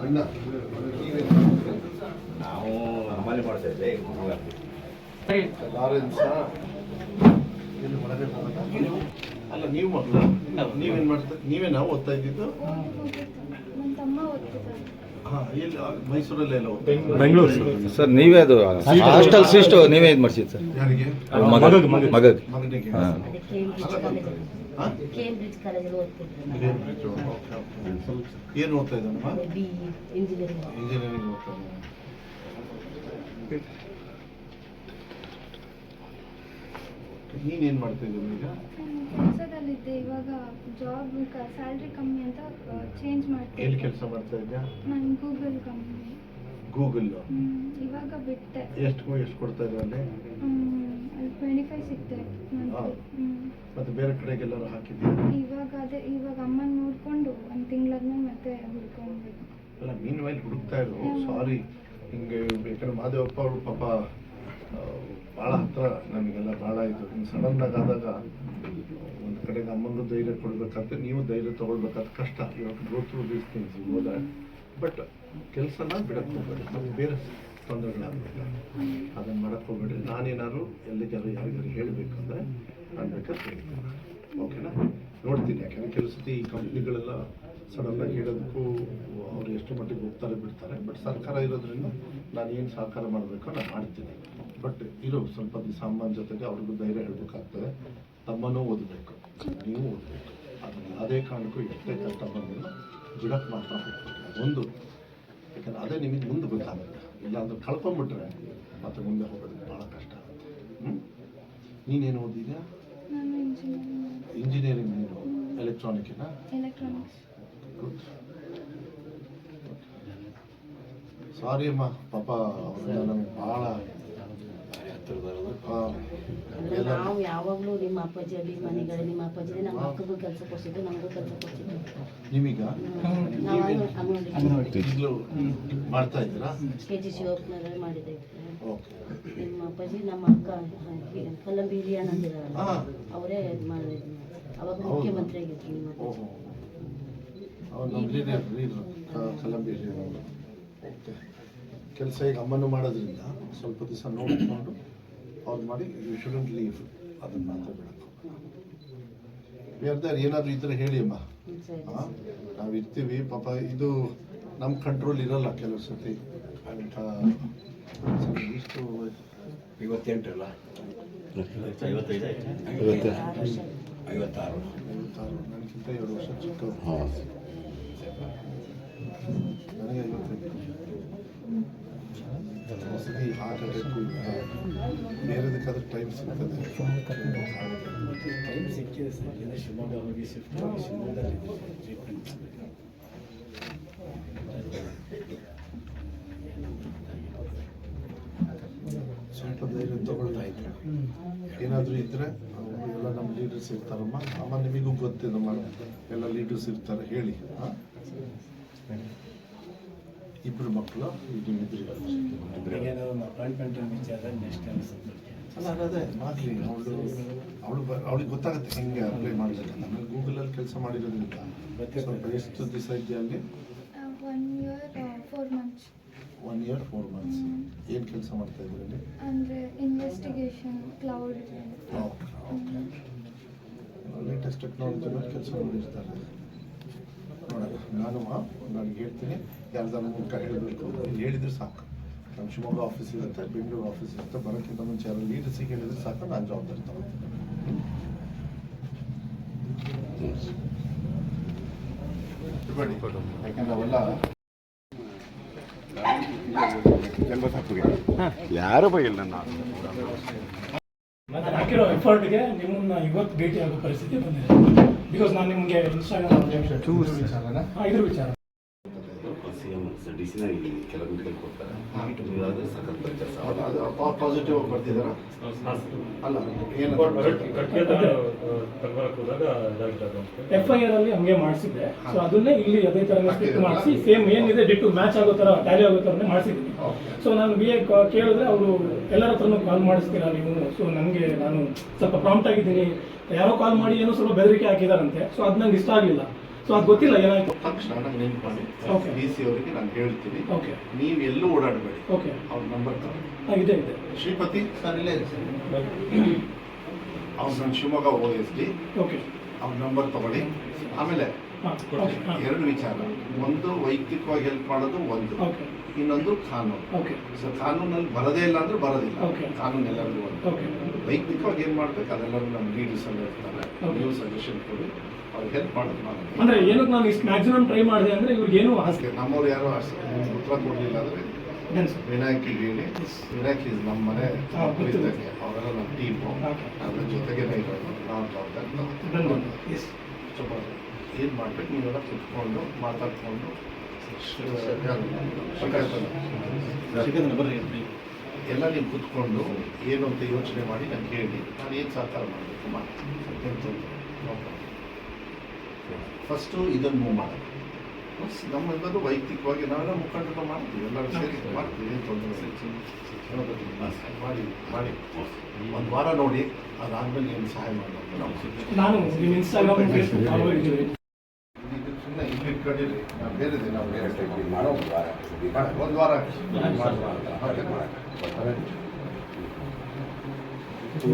ಅಣ್ಣ ನಾವು ನಮ್ಮಲ್ಲಿ ಮಾಡ್ತಾ ಇದ್ದೆ ಅಲ್ಲ ನೀವು ಮಕ್ಕಳು ನೀವೇನ್ ಮಾಡ್ತಾ ನಾವು ಓದ್ತಾ ಇದ್ದಿದ್ದು? ಬೆಂಗಳೂರು ಸರ್. ನೀವೇ ಅದು ಹಾಸ್ಟೆಲ್ ಸಿಸ್ಟು ನೀವೇ ಇದು ಮಾಡಿಸಿದ್ದು ಸರ್ ಮಗಗೆ ಹಾ. ಕೇಂಬ್ರಿಡ್ಜ್ ಕಾಲೇಜಲ್ಲಿ ಓಕೆ. ಏನು ಓದ್ತಾ ಇದ್ದಾನಮ್ಮ? ಬಿ ಇಂಜಿನಿಯರಿಂಗ್ ಇಂಜಿನಿಯರಿಂಗ್ ಓದ್ತಾ ಇದ್ದಾನೆ. ನೀನೇನ್ ಮಾಡ್ತಾ ಇದ್ದೀನಿ ಈಗ? ಕೆಲಸದಲ್ಲಿದ್ದೆ ಇವಾಗ ಜಾಬ್ ಸ್ಯಾಲ್ರಿ ಕಮ್ಮಿ ಅಂತ ಚೇಂಜ್ ಎಲ್ಲಿ ಮಾಡ್ತೀನಿ ಕೆಲಸ ಮಾಡ್ತಾ ಇದ್ಯಾ? ನಾನು ಗೂಗಲ್ ಕಂಪ್ನಿ ಗೂಗಲ್ ಇವಾಗ ಬಿಟ್ಟೆ. ಎಷ್ಟು ಎಷ್ಟು ಕೊಡ್ತಾ ಇದ್ದಾರೆ ಅಲ್ಲಿ ಟ್ವೆಂಟಿ ಸಿಕ್ತೆ ಮತ್ತೆ ಬೇರೆ ಕಡೆಗೆಲ್ಲರೂ ಹಾಕಿದ್ಯಾ ಇವಾಗ ಅದೇ ಇವಾಗ ಅಮ್ಮನ ನೋಡಿಕೊಂಡು ಒಂದು ತಿಂಗಳಾದ್ಮೇಲೆ ಮತ್ತೆ ಹುಡ್ಕೊಬೇಕು ಅಲ್ಲ ಮೀನ್ ವೈಲ್ ಹುಡುಕ್ತಾ ಇದ್ರು ಸಾರಿ ಹಿಂಗೆ ಬೇಕಾದ್ರೆ ಮಾದೇವಪ್ಪ ಅವರು ಪಾಪ ಭಾಳ ಹತ್ರ ನಮಗೆಲ್ಲ ಭಾಳ ಇದು. ಹಿಂಗೆ ಸಡನ್ನಾಗಿ ಆದಾಗ ಒಂದು ಕಡೆಗೆ ಅಮ್ಮಂದು ಧೈರ್ಯ ಕೊಡಬೇಕಾದ್ರೆ ನೀವು ಧೈರ್ಯ ತಗೊಳ್ಬೇಕಾದ್ರೆ ಕಷ್ಟ. ಇವಾಗ go through these things but ಕೆಲಸನ ಬಿಡಕ್ಕೆ ಮತ್ತೆ ಬೇರೆ ತೊಂದರೆಗಳಾಗಬೇಕು ಅದನ್ನು ಮಾಡಕ್ಕೆ ಹೋಗ್ಬೇಡಿ ನಾನೇನಾದ್ರು ಎಲ್ಲಿಗಾರು ಯಾರಿಗಾದ್ರು ಹೇಳಬೇಕಂದ್ರೆ ನಾನು ಬೇಕಾದ್ರೆ ಹೇಳ್ತೀನಿ ಓಕೆನಾ? ನೋಡ್ತೀನಿ. ಯಾಕಂದ್ರೆ ಕೆಲವು ಸತಿ ಈ ಕಂಪ್ನಿಗಳೆಲ್ಲ ಸಡನ್ನಾಗಿ ಹೇಳೋದಕ್ಕೂ ಅವ್ರು ಎಷ್ಟು ಮಟ್ಟಿಗೆ ಹೋಗ್ತಾರೆ ಬಿಡ್ತಾರೆ. ಬಟ್ ಸರ್ಕಾರ ಇರೋದ್ರಿಂದ ನಾನು ಏನು ಸಹಕಾರ ಮಾಡಬೇಕೋ ನಾನು ಮಾಡ್ತೀನಿ. ಬಟ್ ಇರೋ, ಸ್ವಲ್ಪ ಸಾಮಾನ್ಯ ಜೊತೆಗೆ ಅವ್ರಿಗೂ ಧೈರ್ಯ ಹೇಳಬೇಕಾಗ್ತದೆ. ತಮ್ಮನೂ ಓದಬೇಕು. ನೀವು ಓದಬೇಕು. ಅದನ್ನು ಯಾವುದೇ ಕಾರಣಕ್ಕೂ ಎಷ್ಟೇ ಕಷ್ಟ ಬಂದಿಲ್ಲ ಬಿಡಕ್ಕೆ ಮಾತ್ರ ಒಂದು ಅದೊಂದು ಯಾಕಂದ್ರೆ ಅದೇ ನಿಮಗೆ ಮುಂದೆ ಗೊತ್ತಾಗುತ್ತೆ ಇಲ್ಲಾಂದ್ರೆ ಕಳ್ಕೊಂಡ್ಬಿಟ್ರೆ ಮತ್ತೆ ಮುಂದೆ ಹೋಗೋದಕ್ಕೆ ಭಾಳ ಕಷ್ಟ ಆಗುತ್ತೆ. ಹ್ಞೂ ನೀನೇನು ಓದಿದ್ಯಾ? ನಾನು ಇಂಜಿನಿಯರಿಂಗ್ ಇಂಜಿನಿಯರಿಂಗ್ ನೀನು ಗುಡ್ ಸಾರಿ ಅಮ್ಮ ಪಾಪ ಅವ್ರನ್ನ ನಮ್ಗೆ ಭಾಳ ನಾವು ಯಾವಾಗಲೂ ನಿಮ್ಮ ಅಪ್ಪಾಜಿ ಮನೆಗಳು ನಿಮ್ಮ ಅಪ್ಪಾಜಿ ನಮ್ಮ ಅಕ್ಕಗೂ ಕೆಲಸ ಕೊಡ್ಸಿದ್ದು ನಮಗೂ ಕೆಲಸ ಕೊಡ್ಸಿದ್ದು. ನಿಮೀಗ? ಮಾಡ್ತಾ ಇದ್ದೀರಾ? ಕೆ ಜಿ ಸಿ ಮಾಡಿದ್ದೆ. ಓಕೆ. ನಿಮ್ಮ ಅಪ್ಪಾಜಿ ನಮ್ಮ ಅಕ್ಕ ಕಲ್ಲಂಬಿ ಹಿರಿಯಣ್ಣ ಅಂದಿರಲ್ಲ. ಅವರೇ ಮಾಡಿದ್ರು ಅವಾಗ? ಮುಖ್ಯಮಂತ್ರಿ ಆಗಿದ್ರು ನಿಮ್ಮ ಕೆಲಸ ಈಗ ಅಮ್ಮನ್ನು ಮಾಡೋದ್ರಿಂದ ಸ್ವಲ್ಪ ದಿವಸ ನೋಡಿಕೊಂಡು ಅವ್ರು ಮಾಡಿ ಯು ಶುಡಂಟ್ ಲೀವ್ ಅದನ್ನ ಮಾತ್ರ ಬಿಡಕ್ಕೆ ಏನಾದರೂ ಇದ್ರೆ ಹೇಳಿ ಅಮ್ಮ. ನಾವು ಇರ್ತೀವಿ ಪಾಪ ಇದು ನಮ್ಮ ಕಂಟ್ರೋಲ್ ಇರಲ್ಲ ಕೆಲವು ಸತಿ ಅಂತ ಇಷ್ಟು ಐವತ್ತೆಂಟರಲ್ಲ ಐವತ್ತಾರು. ಐವತ್ತಾರು. ನನಗಿಂತ ಎರಡು ವರ್ಷ ಚಿಕ್ಕ ಹಾಂ. ನನಗೆ ಐವತ್ತೈದು. ಸರಿ ಹಾರ್ಟ್ ಅಟ್ಯಾಕು ಬೇರೆದಕ್ಕಾದ್ರೆ ಟೈಮ್ ಸಿಗ್ತದೆ ಟೈಮ್ ಸಿಕ್ಕಿದೆ ಸರ್ ಶಿವಮೊಗ್ಗ ಹೋಗಿ ಶಿಫ್ಟ್ ಆಗಿ ಶಿವಮೊಗ್ಗದಲ್ಲಿ ಟ್ರೀಟ್ಮೆಂಟ್ ಸ್ವಲ್ಪ ಧೈರ್ಯ ತಗೊಳ್ತಾ ಇದ್ರು ಏನಾದರೂ ಇದ್ದರೆ ಎಲ್ಲ ನಮ್ಮ ಲೀಡರ್ಸ್ ಇರ್ತಾರಮ್ಮ ಅಮ್ಮ ನಿಮಗೂ ಗೊತ್ತಿದೆ ನಮ್ಮ ಎಲ್ಲ ಲೀಡರ್ಸ್ ಇರ್ತಾರೆ ಹೇಳಿ ಹಾಂ ಇಬ್ಬರು ಮಕ್ಕಳು ಇದು ನನಗೇನೋ ಒಂದು ಅಪಾಯಿಂಟ್ಮೆಂಟ್ ವಿಚಾರ ನೆಕ್ಸ್ಟ್ ಅನಿಸುತ್ತೆ ಅಲ್ಲ ಅದೇ ಮಾಡಲಿ ಅವಳು ಅವಳು ಅವಳಿಗೆ ಗೊತ್ತಾಗುತ್ತೆ ಹೆಂಗೆ ಅಪ್ಲೈ ಮಾಡಬೇಕಂತ ಆಮೇಲೆ ಗೂಗಲಲ್ಲಿ ಕೆಲಸ ಮಾಡಿರೋದ್ರಿಂದ ಸ್ವಲ್ಪ ಎಷ್ಟು ದಿವಸ ಇದೆಯಾ ಅಲ್ಲಿ? One year four months one year four months ಏನು ಕೆಲಸ ಮಾಡ್ತಾ ಇದ್ದೀರಿ ಅಲ್ಲಿ? ಅಂದರೆ investigation cloud okay okay latest ಟೆಕ್ನಾಲಜಿನಲ್ಲಿ ಕೆಲಸ ಮಾಡಿರ್ತಾರೆ. ನೋಡೋಣ. ನಾನು ನಾನು ಹೇಳ್ತೀನಿ ಯಾರ್ದಾರು ಮೂಲಕ ಹೇಳಬೇಕು ಹೇಳಿದ್ರೆ ಸಾಕು. ನಮ್ಮ ಶಿವಮೊಗ್ಗ ಆಫೀಸ್ ಇರುತ್ತೆ ಬೆಂಗಳೂರು ಆಫೀಸ್ ಇರುತ್ತೆ ಬರೋಕ್ಕಿಂತ ಮುಂಚೆ ಯಾರು ಲೀಡರ್ಸಿಗೆ ಹೇಳಿದ್ರೆ ಸಾಕು ನಾನು ಜವಾಬ್ದಾರಿ ತಗೊಳ್ತೀನಿ. ಯಾಕಂದ್ರೆ ಅವೆಲ್ಲ ಯಾರು ಬೈಯಿಲ್ಲ ನಾನು? ನಾನು ಹಾಕಿರೋ ಎಫರ್ಟ್ಗೆ ನಿಮ್ಮನ್ನ ಇವತ್ತು ಭೇಟಿ ಆಗೋ ಪರಿಸ್ಥಿತಿ ಬಂದಿದೆ. ಬಿಕಾಸ್ ನಾನು ನಿಮಗೆ ಇನ್ಸ್ಟಾಗ್ರಾಮ್ ಇದ್ರ ವಿಚಾರ. ಸಿ ಎಂ ಡಿ ಸಿನ ಇಲ್ಲಿ ಕೆಲವೊಂದು ಕೊಡ್ತಾರೆ. ಇದಾದ್ರೆ ಸಖತ್ ಕೆಲಸ ಪಾಸಿಟಿವ್ ಬರ್ತಿದಾರ? ಅಲ್ಲ ಏನು ಎಫ್ ಐ ಆರ್ ಅಲ್ಲಿ ಹಂಗೆ ಮಾಡಿಸಿದ್ದೆ. ಸೊ ಅದನ್ನೇ ಇಲ್ಲಿ ಅದೇ ಥರ ಸ್ಟಿಕ್ ಮಾಡಿಸಿ ಸೇಮ್ ಏನಿದೆ ಡಿಟ್ಟು ಮ್ಯಾಚ್ ಆಗೋ ಥರ ಟ್ಯಾಲಿ ಆಗೋ ಥರನೇ ಮಾಡಿಸಿದ್ದೀನಿ. ಸೊ ನಾನು ಬಿ ಎ ಕೇಳಿದ್ರೆ ಅವರು ಎಲ್ಲರ ಹತ್ರನೂ ಕಾಲ್ ಮಾಡಿಸ್ತೀರಾ ನೀವು? ಸೊ ನನಗೆ ನಾನು ಸ್ವಲ್ಪ ಪ್ರಾಂಪ್ಟ್ ಆಗಿದ್ದೀನಿ. ಯಾರೋ ಕಾಲ್ ಮಾಡಿ ಏನೋ ಸ್ವಲ್ಪ ಬೆದರಿಕೆ ಹಾಕಿದಾರಂತೆ. ಸೊ ಅದು ನಂಗೆ ಇಷ್ಟ ಆಗಲಿಲ್ಲ. ಸೊ ಅದು ಗೊತ್ತಿಲ್ಲ ಏನಾಯ್ತು? ತಕ್ಷಣ ನಂಗೆ ನೆನ್ಪು ಮಾಡಿ Okay. ಡಿ ಸಿ ಅವರಿಗೆ ನಾನು ಹೇಳ್ತೀನಿ. ಓಕೆ ನೀವು ಎಲ್ಲೂ ಓಡಾಡಬೇಡಿ. ಓಕೆ ಅವ್ರ ನಂಬರ್ ತಗೊಳ್ಳಿ ಇದೆ ಇದೆ. ಶ್ರೀಪತಿ ಸರ್ ಇಲ್ಲೇ ಅವ್ರು ನನ್ನ Shivamogga O S D okay ಅವ್ರ ನಂಬರ್ ತಗೊಳ್ಳಿ. ಆಮೇಲೆ ಹಾಂ ಓಕೆ ಹಾಂ. ಎರಡು ವಿಚಾರ. ಒಂದು ವೈಯಕ್ತಿಕವಾಗಿ ಹೆಲ್ಪ್ ಮಾಡೋದು ಒಂದು. ಓಕೆ ಇನ್ನೊಂದು ಕಾನೂನು. ಓಕೆ ಸೊ ಕಾನೂನಲ್ಲಿ ಬರದೇ ಇಲ್ಲ ಅಂದ್ರೆ ಬರೋದಿಲ್ಲ. Okay. ಕಾನೂನು ಎಲ್ಲರಿಗೂ ಒಂದು. ಓಕೆ ವೈಯಕ್ತಿಕವಾಗಿ ಏನು ಮಾಡ್ಬೇಕು ಅದೆಲ್ಲರೂ ನಮ್ಮ ಲೀಡರ್ಸ್ ಎಲ್ಲ ಇರ್ತಾರೆ. Okay. ನೀವು ಸಜೆಷನ್ ಕೊಡಿ. ಅವ್ರಿಗೆ ಹೆಲ್ಪ್ ಮಾಡಿದ್ರು ಮಾಡೋದು ಅಂದ್ರೆ ಏನಕ್ಕೆ ನಾನು ಇಷ್ಟು ಮ್ಯಾಕ್ಸಿಮಮ್ ಟ್ರೈ ಮಾಡಿದೆ ಅಂದ್ರೆ ಇವ್ರಿಗೇನು ಆಸೆ? ಅಷ್ಟೇ ನಮ್ಮವ್ರು ಯಾರು ಅಷ್ಟೇ ಉತ್ತರ ಕೊಡಲಿಲ್ಲ ಅಂದರೆ ಏನು ಸರ್ ವಿನಾಯಕಿಗೆ ಹೇಳಿ ವಿನಾಯಕ್ ಇಸ್ ನಮ್ಮ ಮನೆ. ಹಾ, ಗೊತ್ತು. ಇದ್ದಂಗೆ ಅವರೆಲ್ಲ ನಮ್ಮ ಟೀಮು Okay. ಅದ್ರ ಜೊತೆಗೇನೆ ಇರೋದು. ನಾವು ಜವಾಬ್ದಾರಿ ಧನ್ಯವಾದ. ಎಸ್ ಸ್ವಲ್ಪ ಏನು ಮಾಡ್ಬೇಕು ನೀವೆಲ್ಲ ಕುತ್ಕೊಂಡು ಮಾತಾಡ್ಕೊಂಡು ಎಲ್ಲ ನೀವು ಕುತ್ಕೊಂಡು ಏನು ಅಂತ ಯೋಚನೆ ಮಾಡಿ ನಾನು ಹೇಳಿ. ನಾನು ಏನು ಸಹಕಾರ ಮಾಡಬೇಕು? ಮಾಡಿ. ಫಸ್ಟು ಇದನ್ನು ಮೂವ್ ಮಾಡೋದು ನಮ್ಮೆಲ್ಲರೂ ವೈಯಕ್ತಿಕವಾಗಿ ನಾವೆಲ್ಲ ಮುಖಂಡರು ಮಾಡ್ತೀವಿ ಎಲ್ಲರೂ ಸೇರಿ ಮಾಡ್ತೀವಿ ಏನು ತೊಂದರೆ. ಮಾಡಿ ಮಾಡಿ. ಒಂದು ವಾರ ನೋಡಿ ಅದಾದ್ಮೇಲೆ ಏನು ಸಹಾಯ ಮಾಡಬೇಕು ನಾವು ಇಟ್ಕೊಂಡಿರಿ. ನಾವು ಬೇರೆ ದಿನ ಬೇರೆ ಟೈಪ್ ಮಾಡೋ ಒಂದು ವಾರ. ಒಂದು ವಾರ.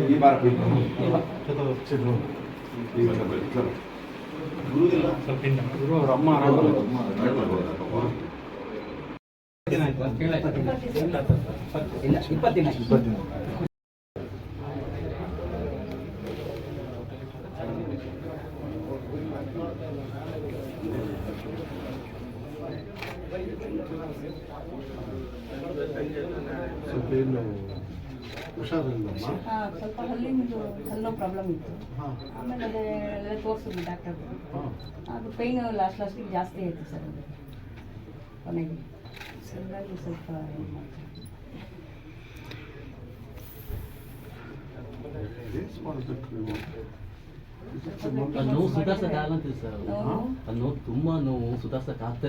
ಈ ವಾರ ಗುರುವಿಲ್ಲ ಸ್ವಲ್ಪ ಹುಷಾರಿಲ್ಲಮ್ಮ ಹಾ, ಸ್ವಲ್ಪ ಹಲ್ಲಿಂದು ಹಲ್ಲೋ ಪ್ರಾಬ್ಲಮ್ ಇತ್ತು. ಹಾಂ. ಆಮೇಲೆ ಅದೇ ಎಲ್ಲ ತೋರಿಸಿದ್ವಿ ಡಾಕ್ಟರ್ ಹಾಂ. ಅದು ಪೈನ್ ಲಾಸ್ಟ್ ಲಾಸ್ಟಿಗೆ ಜಾಸ್ತಿ ಆಯಿತು ಸರ್ ಅದು. ಕೊನೆಗೆ. ಹಂಗಾಗಿ ಸ್ವಲ್ಪ ಇದು ಮಾಡ್ತೀವಿ. ನೀವು ಸುಧಾರ್ಸಕ್ ಆಗಂತಿಲ್ಲ ಸರ್? ಅದು ನೋವು ತುಂಬಾ ನೋವು ಸುಧಾರ್ಸಕ್ ಅಂತ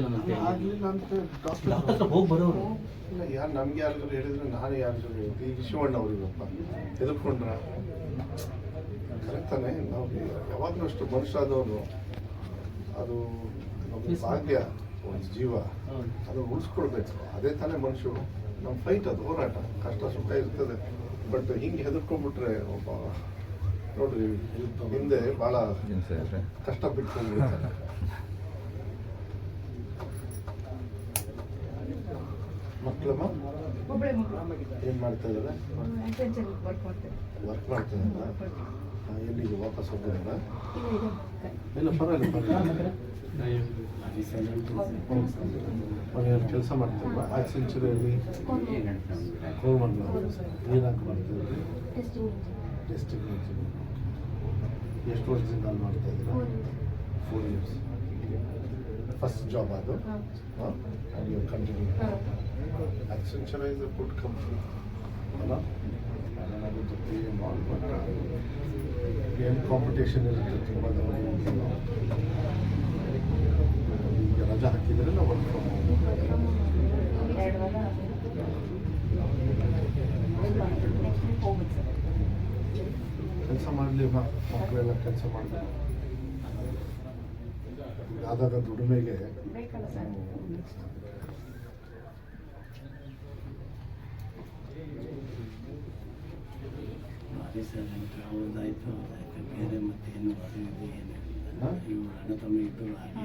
ಆಗಲಿಲ್ಲ ಅಂತ ಡಾಕ್ಟರ್ ಹೋಗಿ ಬರೋರು. ಇಲ್ಲ ಯಾರು ನಮ್ಗೆ ಯಾರು ಹೇಳಿದ್ರೆ ನಾನು ಯಾರು ಹೇಳಿದ್ದೆ ಈಗ ಶಿವಣ್ಣ ಅವ್ರಿಗಪ್ಪ ಎದುರ್ಕೊಂಡ್ರ. ಕರೆಕ್ಟಾನೆ ನಾವು ಯಾವಾಗಲೂ ಅಷ್ಟು ಮನುಷ್ಯ ಆದವನು ಅದು ನಮ್ಮ ಭಾಗ್ಯ ಒಂದು ಜೀವ. ಅದು ಉಳಿಸ್ಕೊಳ್ಬೇಕು. ಅದೇ ತಾನೇ ಮನುಷ್ಯರು. ನಮ್ಮ ಫೈಟ್ ಅದು ಹೋರಾಟ. ಕಷ್ಟ ಸುಖ ಇರ್ತದೆ. ಬಟ್ ಹಿಂಗೆ ಹೆದರ್ಕೊಂಡ್ಬಿಟ್ರೆ ಒಬ್ಬ ನೋಡ್ರಿ ಹಿಂದೆ ಭಾಳ ಕಷ್ಟ ಬಿಟ್ಕೊಂಡ್ಬಿಡ್ತಾರೆ ಮಕ್ಕಳಮ್ಮ ಏನು ಮಾಡ್ತಾ ಇದ್ದಾರೆ? ವರ್ಕ್ ಮಾಡ್ತಾ ಇದ್ದಾರಾ? ಎಲ್ಲಿಗೆ ವಾಪಸ್ ಇದೆ ಇಲ್ಲ ಪರವಾಗಿಲ್ಲ ಪರವಾಗಿಲ್ಲ. ಮನೆಯಲ್ಲಿ ಕೆಲಸ ಮಾಡ್ತಾರೆ ಆ ಸೆಂಚುರಿಯಲ್ಲಿ ಕೋರ್ಮಂಡ್ಲ ಏನಾಗಿ ಮಾಡ್ತಿದ್ರಿ ಟೆಸ್ಟಿಂಗ್ ಟೆಸ್ಟಿಂಗ್ ಎಷ್ಟು ವರ್ಷದಿಂದ ಅಲ್ಲಿ ಮಾಡ್ತಾ ಇದ್ದೀರಾ ಫೋರ್ ಇಯರ್ಸ್ ಫಸ್ಟ್ ಜಾಬ್ ಅದು and you continue Accenture is a good company. ಅಲ್ಲ ಏನಾಗುತ್ತೆ ಜೊತೆ ಎಂ ಏನು ಕಾಂಪಿಟೇಷನ್ ಇರುತ್ತೆ ತುಂಬ ಈಗ ರಜಾ ಹಾಕಿದ್ರೆ ನಾವು ವರ್ಕ್ ಫ್ರಮ್ ವೀಕ್ ಹೋಗುತ್ತೆ ಕೆಲಸ ಮಾಡಲಿ ಮಕ್ಕಳೆಲ್ಲ ಕೆಲಸ ಮಾಡಬೇಕು ಆದಾಗ ದುಡಿಮೆಗೆ ಬೇಕಲ್ಲ ಸರ್ ಅವ್ರದ್ದಾಯ್ತು ಅವ್ರದ್ದಾಯ್ತು ಬೇರೆ ಮತ್ತೆ ಏನು ಇದು ಏನು? ಇವ್ರು ಅಣ್ಣ ತಮ್ಮ ಇಬ್ಬರು ಹಾಗೆ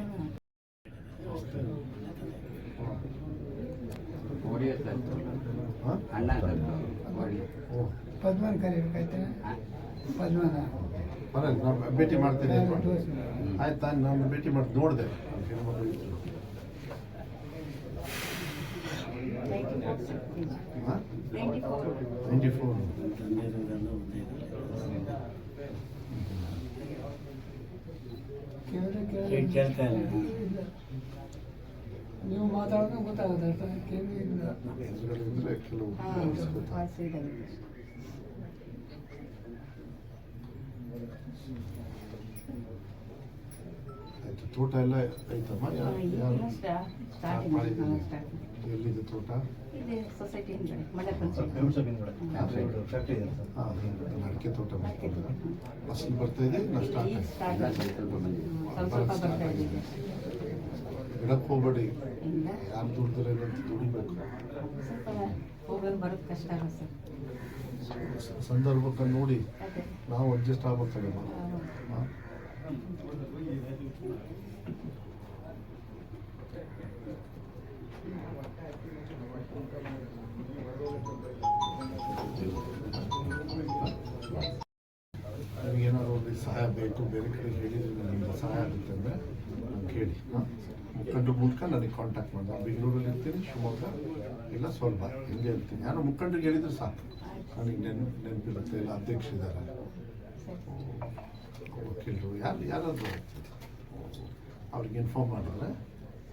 ಅಣ್ಣ ಓ. ಪದ್ಮನ್ ಪರವಾಗಿಲ್ಲ ನಾನು ಭೇಟಿ ಮಾಡ್ತೀನಿ ಆಯ್ತಾ ನಾನು ಭೇಟಿ ಮಾಡಿ ನೋಡಿದೆ. ಹೆಣ್ಮಕ್ಳು ಇದ್ರು ಹಾಂ ನೈಂಟಿ ಫೋರ್ ಟ್ವೆಂಟಿ ಫೋರ್ ಕೇಳ್ತಾ ಇಲ್ಲ. ನೀವು ಮಾತಾಡೋಕೆ ಗೊತ್ತಾಗುತ್ತೆ ಅಷ್ಟೇ ಕೇಳಿಲ್ಲ ಎದುರುಗಡೆ ಇದ್ರೆ ಕೆಲವು ಹಾಂ ಗೊತ್ತಾಗುತ್ತೆ. ವಾಯ್ಸ್ ಇದಾಗುತ್ತೆ ಆಯ್ತು ತೋಟ ಎಲ್ಲ ಐತಮ್ಮ ಎಲ್ಲಿದೆ ತೋಟ? ಅಡಿಕೆ ತೋಟ ಫಸಲು ಬರ್ತಾ ಇದೆ ನಷ್ಟ. ಗಿಡಕ್ಕೆ ಹೋಗ್ಬೇಡಿ. ಇಲ್ಲ. ಯಾರು ದುಡ್ದ್ರೆ ದುಡಿಬೇಕು. ಸ್ವಲ್ಪ ಹೋಗೋದು ಬರೋದು ಕಷ್ಟ ಸಂದರ್ಭಕ್ಕೆ ನೋಡಿ ನಾವು ಅಡ್ಜಸ್ಟ್ ಆಗ್ಬೇಕಾಗ ನಿಮಗೇನಾದ್ರು ಸಹಾಯ ಬೇಕು ಬೇರೆ ಕಡೆ ಹೇಳಿದ್ರೆ ನನಗೆ ಸಹಾಯ ಆಗುತ್ತೆ ಅಂದರೆ ಕೇಳಿ. ಹಾಂ? ಮುಖಂಡ್ರ ಮೂಲಕ ನನಗೆ ಕಾಂಟ್ಯಾಕ್ಟ್ ಮಾಡಿ ನಾನು ಬೆಂಗಳೂರಲ್ಲಿ ಇರ್ತೀನಿ ಶಿವಮೊಗ್ಗ ಇಲ್ಲ ಸ್ವಲ್ಪ ಹಿಂಗೆ ಇರ್ತೀನಿ. ಯಾರು ಮುಖಂಡರಿಗೆ ಹೇಳಿದ್ರೆ ಸಾಕು. ನನಗೆ ನೆನ್ ನೆನಪಿರುತ್ತೆ ಇಲ್ಲ ಅಧ್ಯಕ್ಷರಿದ್ದಾರೆ ವಕೀಲರು, ಯಾರು, ಯಾರಾದರೂ ಅವ್ರಿಗೆ ಇನ್ಫಾರ್ಮ್ ಮಾಡಿದರೆ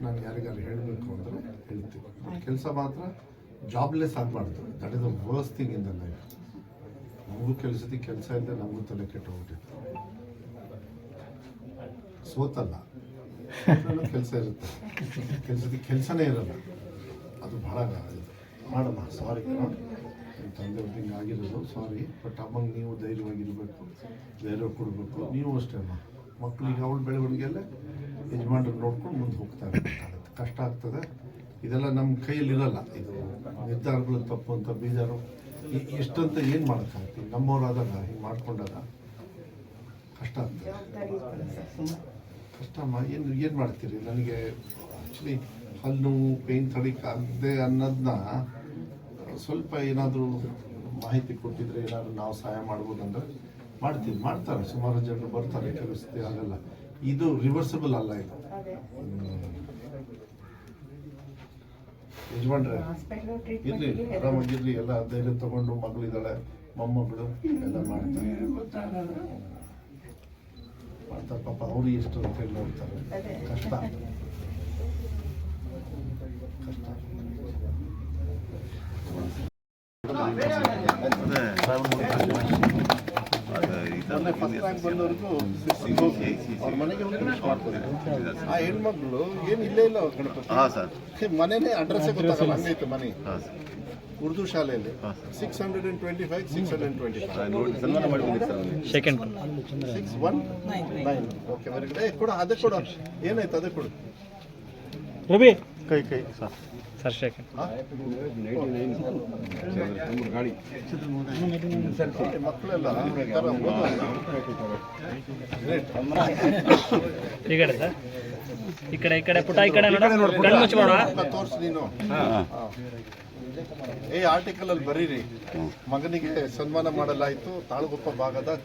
ನಾನು ಯಾರಿಗಾರು ಹೇಳಬೇಕು ಅಂದರೆ ಹೇಳ್ತೀನಿ. ಕೆಲಸ ಮಾತ್ರ ಜಾಬ್ಲೆಸ್ ಆಗಬಾರ್ದು. That is the worst thing in the life ನಮಗೂ ಕೆಲಸದ ಕೆಲಸ ಇಲ್ಲದೆ ನಮಗೂ ತಲೆ ಕೆಟ್ಟು ಹೋಗ್ಬಿಟ್ಟಿತ್ತು. ಸೋತಲ್ಲ. ಕೆಲಸ ಇರುತ್ತೆ. ಕೆಲಸದ ಕೆಲಸನೇ ಇರಲ್ಲ. ಅದು ಭಾಳ. ಮಾಡಮ್ಮ ಸಾರಿ ನಿಮ್ಮ ತಂದೆ ಹಿಂಗೆ ಆಗಿರೋದು ಸಾರಿ ಬಟ್ ಅಮ್ಮಂಗೆ ನೀವು ಧೈರ್ಯವಾಗಿರಬೇಕು. ಧೈರ್ಯ ಕೊಡಬೇಕು. ನೀವು ಅಷ್ಟೇ ಮಕ್ಕಳಿಗೆ ಅವಳ ಬೆಳವಣಿಗೆಯಲ್ಲೇ ಯಜಮಾನ್ರು ನೋಡ್ಕೊಂಡು ಮುಂದೆ ಹೋಗ್ತಾ ಕಷ್ಟ ಆಗ್ತದೆ. ಇದೆಲ್ಲ ನಮ್ಮ ಕೈಯಲ್ಲಿರಲ್ಲ ಇದು ನಿರ್ಧಾರಗಳು ತಪ್ಪು ಅಂತ ಬೀಜಾರು. ಇಷ್ಟಂತ ಏನು ಮಾಡೋಕ್ಕಾಗುತ್ತೆ? ನಮ್ಮವರಾದಾಗ ಹಿಂಗೆ ಮಾಡ್ಕೊಂಡಾಗ ಕಷ್ಟ ಆಗ್ತದೆ. ಕಷ್ಟ ಅಮ್ಮ ಏನು ಏನು ಮಾಡ್ತೀರಿ? ನನಗೆ ಆ್ಯಕ್ಚುಲಿ ಹಲ್ಲು ಪೇಯ್ನ್ ತಡಿಕಾಗದೆ ಅನ್ನೋದನ್ನ ಸ್ವಲ್ಪ ಏನಾದರೂ ಮಾಹಿತಿ ಕೊಟ್ಟಿದ್ರೆ ಏನಾದರೂ ನಾವು ಸಹಾಯ ಮಾಡ್ಬೋದಂದ್ರೆ ಮಾಡ್ತೀವಿ. ಮಾಡ್ತಾರೆ. ಸುಮಾರು ಜನರು ಬರ್ತಾರೆ ಕೆಲವು ಸತಿ ಆಗಲ್ಲ ಇದು ರಿವರ್ಸಬಲ್ ಅಲ್ಲ ಇದು. ಯಜಮಾನ್ರೆ ಇರ್ಲಿ ಆರಾಮಾಗಿರ್ಲಿ ಎಲ್ಲ ಧೈರ್ಯ ತಗೊಂಡು ಮಗಳಿದ್ದಾಳೆ ಮೊಮ್ಮಗಳು ಎಲ್ಲ ಮಾಡ್ತಾರೆ ಮಾಡ್ತಾರೆ ಪಾಪ ಅವರು ಎಷ್ಟು ಅಂತ ಹೇಳಿ ನೋಡ್ತಾರೆ ಕಷ್ಟ ಮೊನ್ನೆ ಫಸ್ಟ್ ರ್ಯಾಂಕ್ ಬಂದವ್ರಿಗೂ ಸಿರ್ಸಿಗೆ ಹೋಗಿ ಅವ್ರ ಮನೆಗೆ ಹೋಗಿ ವಿಶ್ ಮಾಡ್ತಾರೆ ಆ ಹೆಣ್ಮಕ್ಳು ಏನು ಇಲ್ಲೇ ಇಲ್ಲ ಅವ್ರ ಗಣಪತಿ ಹಾಂ ಸರ್ ಹೇ, ಮನೆನೇ ಅಡ್ರೆಸ್ ಗೊತ್ತಾಗಲ್ಲ ಹಂಗೈತೆ ಮನೆ ಹಾಂ ಸರ್ ಉರ್ದು ಶಾಲೆಯಲ್ಲಿ six hundred and twenty five six hundred twenty five ಅವ್ನಿಗೆ. Six one nine okay very good ಏ ಕೊಡು ಅದೇ ಕೊಡು. ಏನಾಯ್ತು ಅದೇ ಕೊಡು. ರವಿ ಕೈ ಕೈ. Sir sir. ಶೇಖ್ ಮಕ್ಕಳೆಲ್ಲ ಈ ಕಡೆ ಸರ್ ಈ ಕಡೆ ಈ ಕಡೆ ಪುಟ. ಈ ಕಡೆ ಕಣ್ಣು ತೋರ್ಸು ನೀನು. ಈ ಏ ಆರ್ಟಿಕಲ್ ಅಲ್ಲಿ ಬರೀರಿ. ಮಗನಿಗೆ ಸನ್ಮಾನ ಮಾಡಲಾಯಿತು. ತಾಳಗುಪ್ಪ ಭಾಗದ